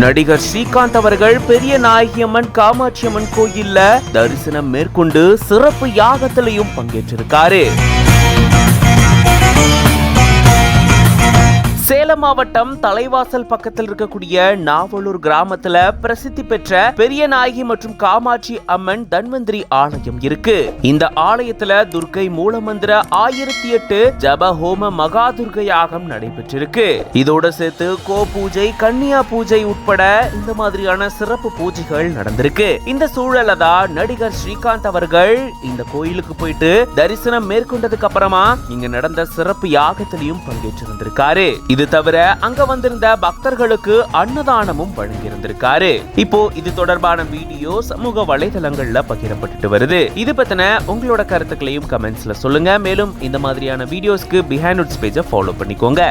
நடிகர் ஸ்ரீகாந்த் அவர்கள் பெரிய நாயகியம்மன் காமாட்சி அம்மன் கோயில்ல தரிசனம் மேற்கொண்டு சிறப்பு யாகத்திலையும் பங்கேற்றிருக்காரு. சேலம் மாவட்டம் தலைவாசல் பக்கத்தில் இருக்கக்கூடிய நாவலூர் கிராமத்துல பிரசித்தி பெற்ற பெரிய நாயகி மற்றும் காமாட்சி அம்மன் தன்வந்திரி ஆலயம் இருக்கு. இந்த ஆலயத்துல துர்க்கை மூலமந்திர ஆயிரத்தி எட்டு ஜப ஹோம மகா துர்க்கை யாகம் நடைபெற்றிருக்கு. இதோட சேர்த்து கோ பூஜை கன்னியா பூஜை உட்பட இந்த மாதிரியான சிறப்பு பூஜைகள் நடந்திருக்கு. இந்த சூழல தான் நடிகர் ஸ்ரீகாந்த் அவர்கள் இந்த கோயிலுக்கு போயிட்டு தரிசனம் மேற்கொண்டதுக்கு அப்புறமா இங்க நடந்த சிறப்பு யாகத்திலையும் பங்கேற்றிருந்திருக்காரு இது தவிர அங்க வந்திருந்த பக்தர்களுக்கு அன்னதானமும் வழங்கியிருந்திருக்காரு. இப்போ இது தொடர்பான வீடியோ சமூக வலைதளங்கள்ல பகிரப்பட்டு வருது. இது பத்தின உங்களோட கருத்துக்களையும் கமெண்ட்ஸ்ல சொல்லுங்க. மேலும் இந்த மாதிரியான வீடியோஸ்க்கு பிஹைண்ட் பேஜை ஃபாலோ பண்ணிக்கோங்க.